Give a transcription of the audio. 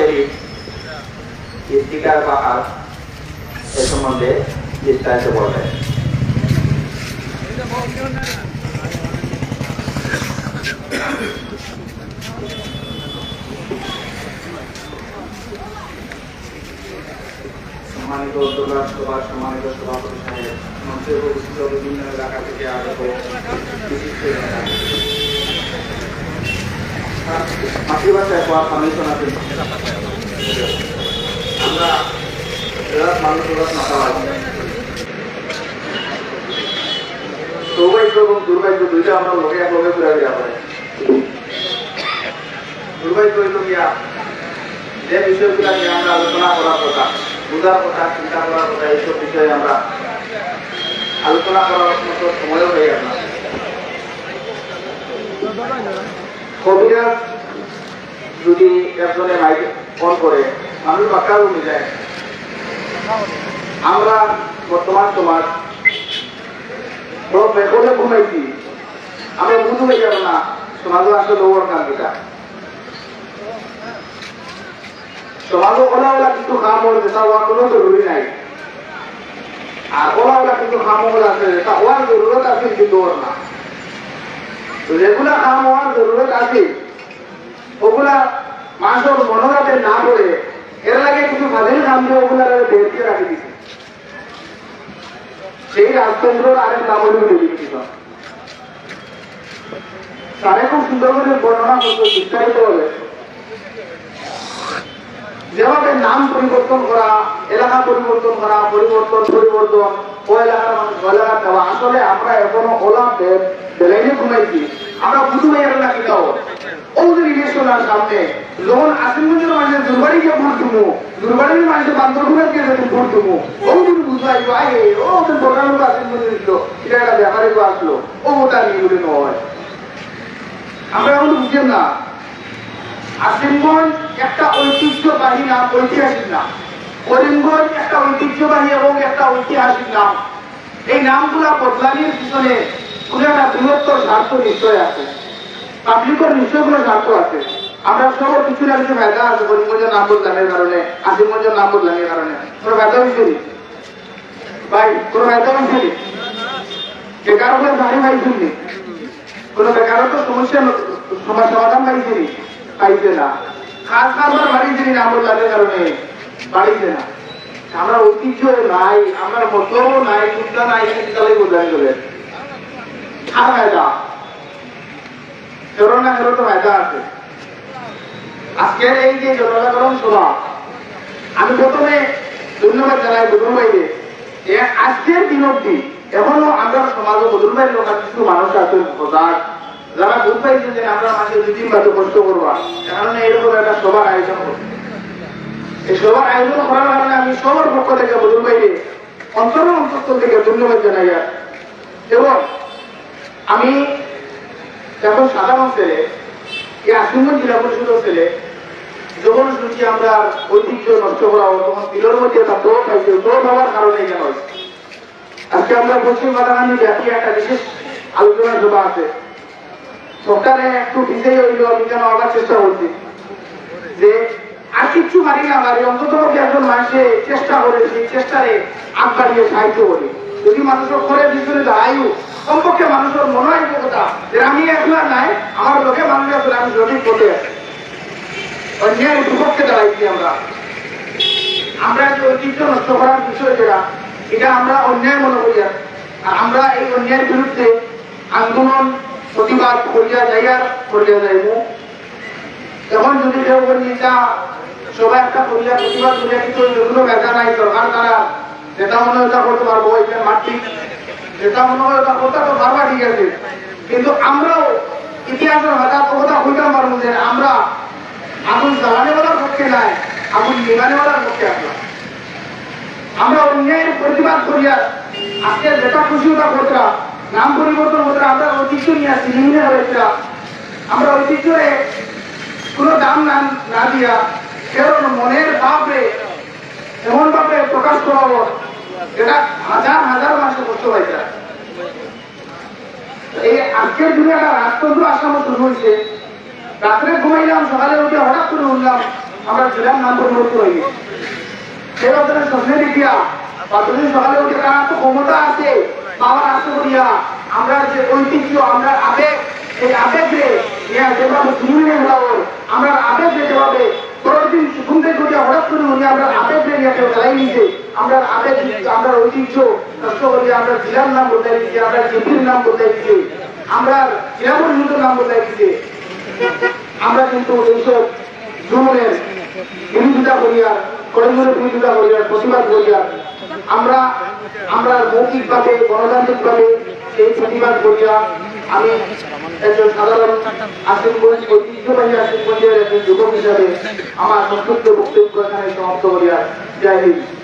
শরীফ সম্বন্ধে বিস্তারিত বলবেন সম্মানিত সভা সভাপতি সাহেব বিভিন্ন এলাকা থেকে আগত বিশিষ্ট। মাতৃভাষায় কোয়া ফাউন্ডেশন আছে আমরা এলাকার মানুষ এলাকার মাতাবাদ সৌভাগ্য এবং দুর্ভাগ্য দুইটা আমরা লোকে এক লোকে ঘুরে দেওয়া পারে দুর্ভাগ্য হইল গিয়া যে বিষয়গুলো নিয়ে আমরা আলোচনা করার কথা বোঝার কথা চিন্তা করার কথা এইসব বিষয়ে আমরা আলোচনা করার মতো সময়ও হয়ে গেল। কবিরাজ যদি একজনে মাইক ফোন করে, মানুষ বাক্কা উঠে যায়। আমরা বর্তমান সমাজ বড় বেকলে ঘুমাইছি। আমরা বুঝু হয়ে যাব না, সমাজও আসলে ওর কান কিটা সমাজও ওলা ওলা কিন্তু খাম হল যেটা হওয়ার কোনো জরুরি নাই। আর ওলা ওলা কিন্তু খাম হল আছে যেটা হওয়ার জরুরত আছে কিন্তু ওর না। যেগুলা খাম হওয়ার জরুরত আছে, ওগুলা মানুষের মনোরাতে না পড়ে এর লাগে কিছু ভাবের খাম দিয়ে ওগুলা বেরকে রাখি দিছে। সেই রাজতন্ত্রর আরেক নাম হল নির্বাচিত তারে খুব সুন্দর করে বর্ণনা করতে বিস্তারিত হবে। যেভাবে নাম পরিবর্তন করা, এলাকা পরিবর্তন করা, পরিবর্তন পরিবর্তন ও এলাকার আসলে আমরা এখনও ওলা বেলাইনে ঘুমাইছি। আমরা বুঝু মেয়ের না কিটাও ও যে রিলেশনার সামনে। যখন আসিমগঞ্জের ভোট দিবো দুর্বাড়ির বান্দরপুরের যদি ভোট দিবো বুঝবাই ওদের দিল। এটা একটা ও, ওটা নিয়ে আমরা এখন বুঝছেন না। আসিমগঞ্জ একটা ঐতিহ্যবাহী নাম, ঐতিহাসিক নাম। করিমগঞ্জ একটা ঐতিহ্যবাহী এবং একটা ঐতিহাসিক নাম। এই নামগুলা বদলানির পিছনে কোনো একটা বৃহত্তর স্বার্থ নিশ্চয় আছে। পাবলিকের নিশ্চয় কোনো স্বার্থ আছে। আমরা সব কিছু না কিছু আছে, করিমগঞ্জের নাম বদলানোর কারণে, আসিমগঞ্জের নাম বদলানোর কারণে। কোনো ফায়দা হয়েছে? ভাই, কোনো ফায়দা হয়েছে? বেকার বাড়ি পাইছেন নি? কোনো বেকারত্ব সমস্যা সমাধান পাইছে পাইছে না। খাস খাবার বাড়িতে নি নাম বদলানোর কারণে বাড়িতে না। আমরা ঐতিহ্য নাই, আমরা মতলব নাই চিন্তা নাই তাহলে বোঝাই চলে আর ফায়দা না তো ফায়দা আছে। আজকের এই যে সভা, আমি প্রথমে ধন্যবাদ জানাই বদুল ভাইকে আজকের দিন অব্দি এখনও আমরা সমাজে বদুল ভাইয়ের লোক কিছু মানুষ আছে সজাগ যারা বুঝ পাইছে যে আমরা মাঝে দুই দিন বাদে কষ্ট করবা কারণে এরকম একটা সভার আয়োজন করছি এই সভার আয়োজন করার কারণে আমি সবার পক্ষ থেকে বদুল ভাইকে অন্তর অন্তর থেকে ধন্যবাদ জানাই এবং আমি যখন সাধারণ ছেলে, এই আসিমগঞ্জ জেলা পরিষদের ছেলে, যখন শুনছি আমরা ঐতিহ্য নষ্ট করা হতো তখন দিলের মধ্যে একটা দোষ পাইছে দোষ হওয়ার কারণে কেন আজকে আমরা পশ্চিম বাদামানি ব্যাপী একটা বিশেষ আলোচনা সভা আছে। সরকারে একটু পিছিয়ে হইল, আমি কেন আবার চেষ্টা করছি। যে আর কিচ্ছু মারি না মারি অন্তত একজন মানুষে চেষ্টা করে সেই চেষ্টারে আগ বাড়িয়ে সাহায্য করি। যদি মানুষের করে ভিতরে আয়ু, কমপক্ষে মানুষের মনে হয় কথা যে আমি একলা নাই, আমার লোকে মানুষ আসলে আমি সঠিক পথে আছি। বিপক্ষে দাঁড়াইছি আমরা। আমরা যে ঐতিহ্য নষ্ট করার বিষয় যেটা, এটা আমরা অন্যায় মনে করি আর আমরা এই অন্যায়ের বিরুদ্ধে আন্দোলন প্রতিবাদ করিয়া যাইয়ার করিয়া যাইব। এখন যদি কেউ বলি এটা সবাই একটা করিয়া প্রতিবাদ করিয়া কিন্তু যেগুলো ব্যথা নাই সরকার তারা যেটা মনে হয় করতে পারব এখানে মাটি যেটা মনে হয় করতে তো পারবা ঠিক আছে। কিন্তু আমরাও ইতিহাসের হাজার কথা কইতাম পারব যে আমরা আগুন জ্বালানেওয়ালার পক্ষে নাই, আগুন নিবানেওয়ালার পক্ষে আসলাম আমরা অন্যায়ের প্রতিবাদ করিয়া আজকে যেটা খুশি ওটা করতাম নাম পরিবর্তন হতো আমরা ঐতিহ্য নিয়ে আসছি নিম্ন হয়েছিলাম আমরা ঐতিহ্যে কোনো দাম না না দিয়া কেবল মনের ভাবে এমন ভাবে প্রকাশ করা হলো যেটা হাজার হাজার মানুষের কষ্ট পাইছে এই আজকের দিনে একটা রাজতন্ত্র আসামো শুরু হয়েছে। রাত্রে ঘুমাইলাম, সকালে উঠে হঠাৎ করে উঠলাম, আমরা জেলার নাম পরিবর্তন হয়ে গেছি। সেই স্বপ্নে দেখিয়া বা তুমি সকালে উঠে তারা তো করিয়া আমরা যে ঐতিহ্য, আমরা আবেগ, এই আবেগে যেভাবে তুমি হওয়ার আমরা আবেগে যেভাবে পরের ঘুম থেকে উঠে হঠাৎ করে উনি আমরা আবেগ নিয়ে চালাই নিছে আমরা আবেগ, আমরা ঐতিহ্য নষ্ট করি আমরা জেলার নাম বদলাই দিচ্ছি আমরা জিপির নাম বদলাই দিচ্ছি আমরা জেলা পরিষদের নাম বদলাই দিচ্ছি আমরা কিন্তু এইসব জুলুমের বিরোধিতা করিয়া কড়াইগুলোর বিরোধিতা করিয়া, প্রতিবাদ করিয়া আমরা আমরা মৌখিকভাবে, গণতান্ত্রিকভাবে এই প্রতিবাদ করিয়া আমি একজন সাধারণ আসিফগঞ্জ ঐতিহ্যবাহী আসিফগঞ্জের একজন যুবক হিসাবে আমার সংক্ষিপ্ত বক্তব্য এখানে সমাপ্ত করিয়া হিন্দ